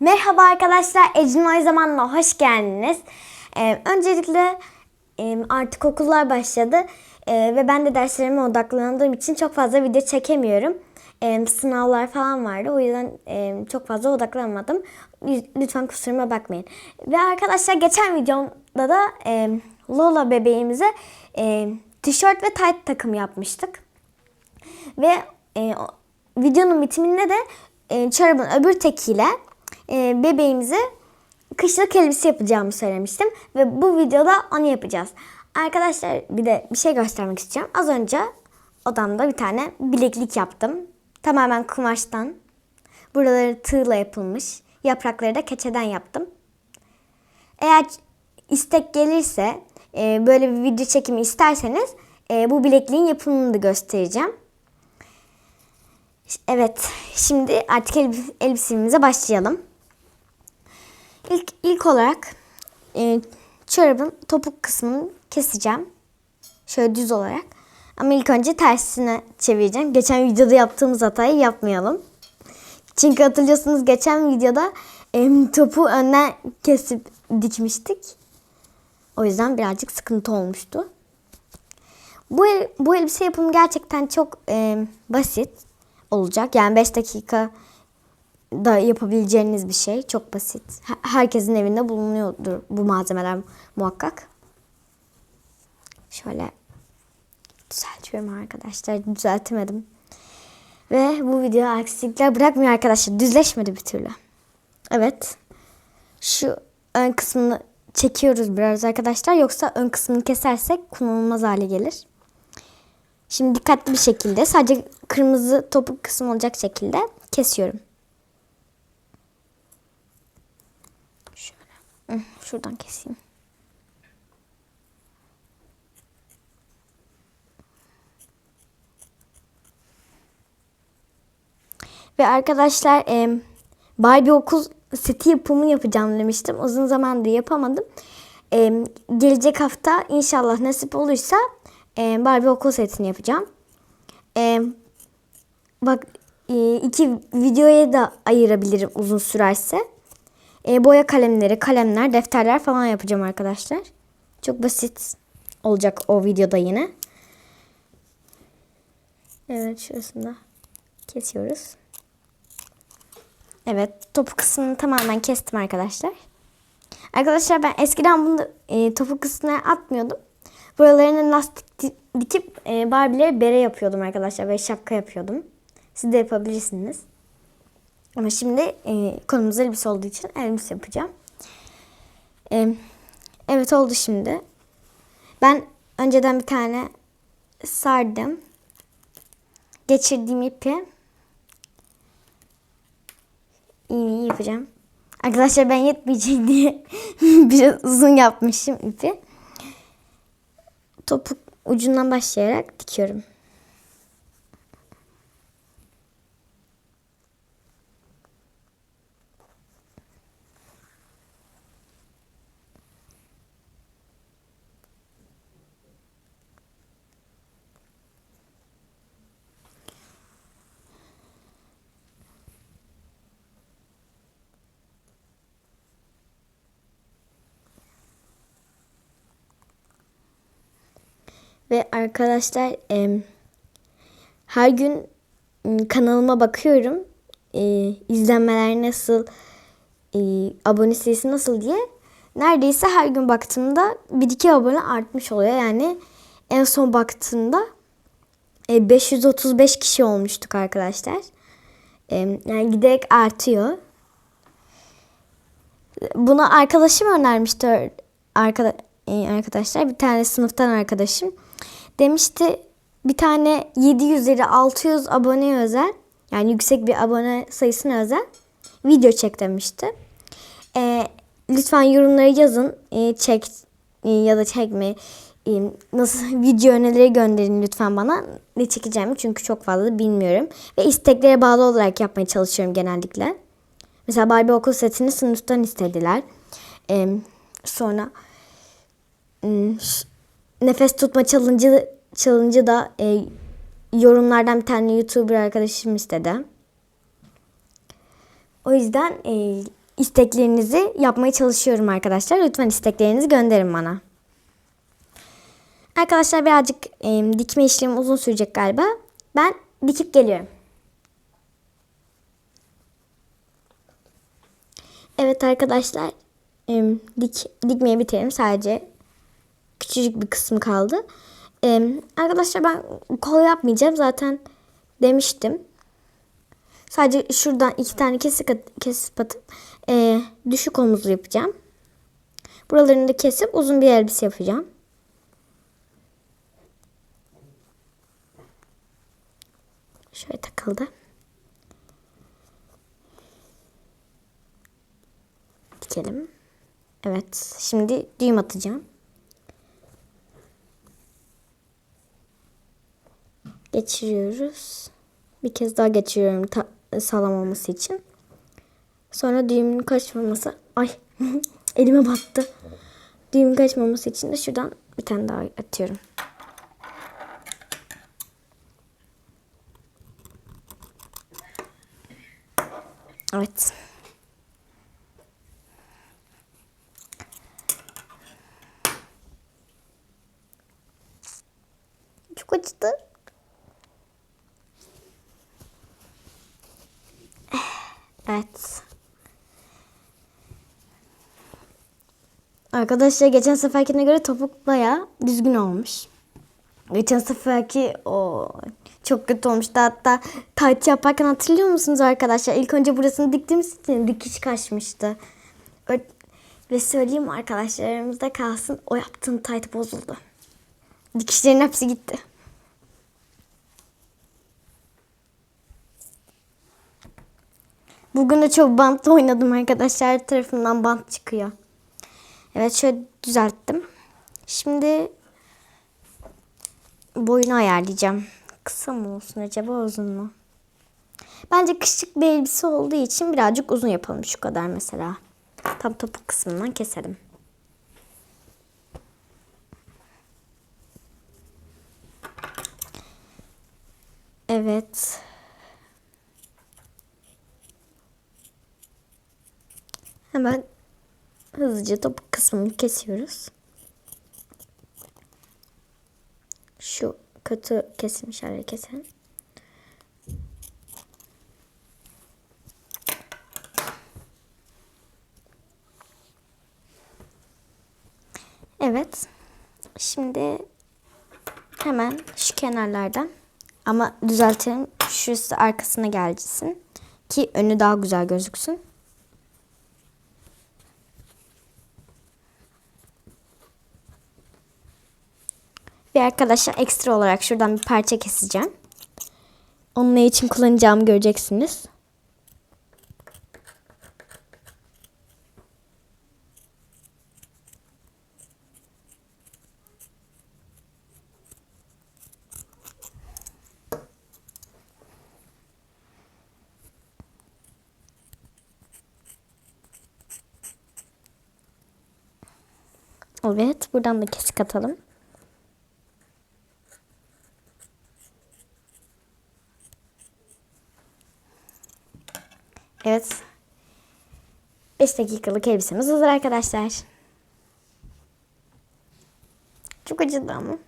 Merhaba arkadaşlar, Ecin Oy Zaman'la hoş geldiniz. Ee, öncelikle e, artık okullar başladı Ee, ve ben de derslerime odaklandığım için çok fazla video çekemiyorum. Ee, sınavlar falan vardı, o yüzden e, çok fazla odaklanmadım. Lütfen kusuruma bakmayın. Ve arkadaşlar geçen videomda da e, Lola bebeğimize e, tişört ve tight takım yapmıştık. Ve e, videonun bitiminde de e, çorabın öbür tekiyle e, bebeğimize kışlık elbise yapacağımı söylemiştim. Ve bu videoda onu yapacağız. Arkadaşlar bir de bir şey göstermek istiyorum. Az önce odamda bir tane bileklik yaptım. Tamamen kumaştan. Buraları tığla yapılmış. Yaprakları da keçeden yaptım. Eğer istek gelirse e, böyle bir video çekimi isterseniz e, bu bilekliğin yapımını da göstereceğim. Evet, şimdi artık elbis- elbisemize başlayalım. İlk, ilk olarak e, çorabın topuk kısmını keseceğim. Şöyle düz olarak. Ama ilk önce tersine çevireceğim. Geçen videoda yaptığımız hatayı yapmayalım. Çünkü hatırlıyorsunuz geçen videoda em, topu önden kesip dikmiştik. O yüzden birazcık sıkıntı olmuştu. Bu, el- bu elbise yapımı gerçekten çok e, basit olacak. Yani 5 dakika da yapabileceğiniz bir şey. Çok basit. Her- Herkesin evinde bulunuyordur bu malzemeler muhakkak. Şöyle düzeltiyorum arkadaşlar. Düzeltemedim. Ve bu video aksilikler bırakmıyor arkadaşlar. Düzleşmedi bir türlü. Evet. Şu ön kısmını çekiyoruz biraz arkadaşlar. Yoksa ön kısmını kesersek kullanılmaz hale gelir. Şimdi dikkatli bir şekilde sadece kırmızı topuk kısmı olacak şekilde kesiyorum. Şöyle. Hı, Şuradan keseyim. Ve arkadaşlar em, Barbie okul seti yapımı yapacağım demiştim. Uzun zamandır yapamadım. Em, gelecek hafta inşallah nasip olursa em, Barbie okul setini yapacağım. Em, bak e, iki videoya da ayırabilirim uzun sürerse. E, boya kalemleri, kalemler, defterler falan yapacağım arkadaşlar. Çok basit olacak o videoda yine. Evet şurasında kesiyoruz. Evet topu kısmını tamamen kestim arkadaşlar. Arkadaşlar ben eskiden bunu e, topu kısmına atmıyordum. Buralarına lastik di- dikip e, Barbie'lere bere yapıyordum arkadaşlar. Ve şapka yapıyordum. Siz de yapabilirsiniz. Ama şimdi e, konumuz elbise olduğu için elbise yapacağım. E, evet oldu şimdi. Ben önceden bir tane sardım. Geçirdiğim ipi iğneyi yapacağım. Arkadaşlar ben yetmeyecek diye biraz uzun yapmışım ipi. Topuk ucundan başlayarak dikiyorum. Ve arkadaşlar em, her gün kanalıma bakıyorum. E, izlenmeler nasıl, e, abone sayısı nasıl diye. Neredeyse her gün baktığımda 1-2 abone artmış oluyor. Yani en son baktığımda e, 535 kişi olmuştuk arkadaşlar. E, yani giderek artıyor. Bunu arkadaşım önermişti e, arkadaşlar. Bir tane sınıftan arkadaşım. Demişti bir tane 700'leri 600 aboneye özel yani yüksek bir abone sayısına özel video çek demişti. E, lütfen yorumlara yazın. E, çek e, ya da çekme. Nasıl video önerileri gönderin lütfen bana. Ne çekeceğimi çünkü çok fazla bilmiyorum. Ve isteklere bağlı olarak yapmaya çalışıyorum genellikle. Mesela Barbie okul setini sınıftan istediler. Ee, sonra ş- nefes tutma challenge'ı challenge'ı da e, yorumlardan bir tane YouTuber arkadaşım istedi. O yüzden e, isteklerinizi yapmaya çalışıyorum arkadaşlar. Lütfen isteklerinizi gönderin bana. Arkadaşlar birazcık e, dikme işlemi uzun sürecek galiba. Ben dikip geliyorum. Evet arkadaşlar e, dik, dikmeyi bitirelim. Sadece küçücük bir kısım kaldı. E, arkadaşlar ben kol yapmayacağım. Zaten demiştim. Sadece şuradan iki tane kesik, kesip atıp e, düşük omuzlu yapacağım. Buralarını da kesip uzun bir elbise yapacağım. Şöyle takıldı. Dikelim. Evet. Şimdi düğüm atacağım. Geçiriyoruz. Bir kez daha geçiriyorum ta- sağlam olması için. Sonra düğümün kaçmaması. Ay elime battı. Düğümün kaçmaması için de şuradan bir tane daha atıyorum. Evet. Çok acıdı. Evet. Arkadaşlar geçen seferkine göre topuk bayağı düzgün olmuş. Geçen seferki o çok kötü olmuştu. Hatta tight yaparken hatırlıyor musunuz arkadaşlar? İlk önce burasını diktiğimiz için dikiş kaçmıştı. Ve söyleyeyim arkadaşlarımızda kalsın o yaptığım tight bozuldu. Dikişlerin hepsi gitti. Bugün de çok bantla oynadım arkadaşlar. Her tarafından bant çıkıyor. Evet şöyle düzelttim. Şimdi boyunu ayarlayacağım. Kısa mı olsun acaba uzun mu? Bence kışlık bir elbise olduğu için birazcık uzun yapalım şu kadar mesela. Tam topuk kısmından keselim. Evet. Hemen hızlıca topuk kısmını kesiyoruz. Şu kötü kesilmiş yerleri keselim. Evet. Şimdi hemen şu kenarlardan ama düzeltelim. Şurası arkasına gelsin ki önü daha güzel gözüksün. Ve arkadaşlar ekstra olarak şuradan bir parça keseceğim. Onun ne için kullanacağımı göreceksiniz. Evet, buradan da kesik atalım. Evet. 5 dakikalık elbisemiz hazır arkadaşlar. Çok acıdı ama.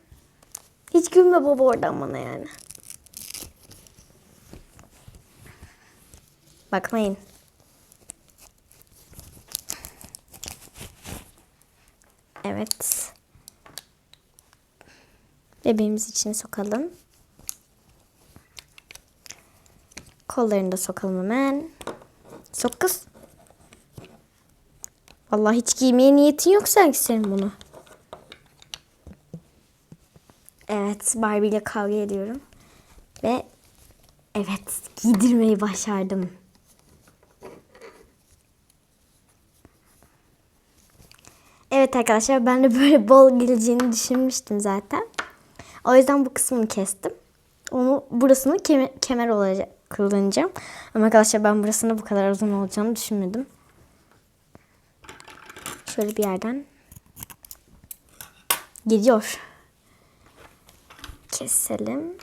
Hiç gülme baba oradan bana yani. Bakmayın. Evet. Bebeğimiz içine sokalım. Kollarını da sokalım hemen. Sok kız. Vallahi hiç giymeye niyetin yok sanki senin bunu. Evet Barbie ile kavga ediyorum. Ve evet giydirmeyi başardım. Evet arkadaşlar ben de böyle bol geleceğini düşünmüştüm zaten. O yüzden bu kısmını kestim. Onu burasını kemer, kemer olacak kullanacağım. Ama arkadaşlar ben burasını bu kadar uzun olacağını düşünmedim. Şöyle bir yerden gidiyor. Keselim.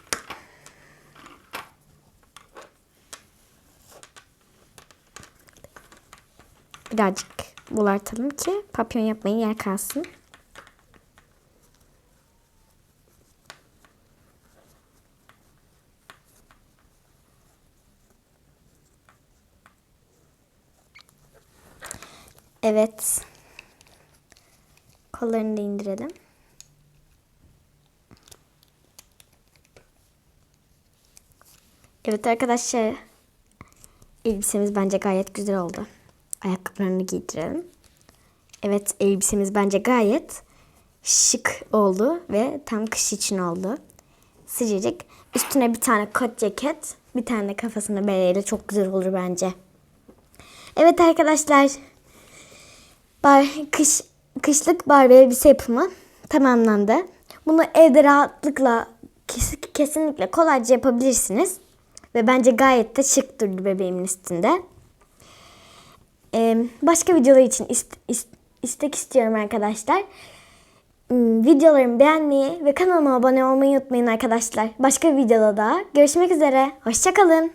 Birazcık bulartalım ki papyon yapmayın yer kalsın. Evet. Kollarını da indirelim. Evet arkadaşlar. Elbisemiz bence gayet güzel oldu. Ayakkabılarını giydirelim. Evet elbisemiz bence gayet şık oldu ve tam kış için oldu. Sıcacık. Üstüne bir tane kot ceket, bir tane de kafasına bereyle çok güzel olur bence. Evet arkadaşlar. Bar, kış, kışlık Barbie elbise yapımı tamamlandı. Bunu evde rahatlıkla kes- kesinlikle kolayca yapabilirsiniz. Ve bence gayet de şık durdu bebeğimin üstünde. Ee, başka videolar için ist- ist- istek istiyorum arkadaşlar. Hmm, Videolarımı beğenmeyi ve kanalıma abone olmayı unutmayın arkadaşlar. Başka bir videoda daha görüşmek üzere. Hoşçakalın.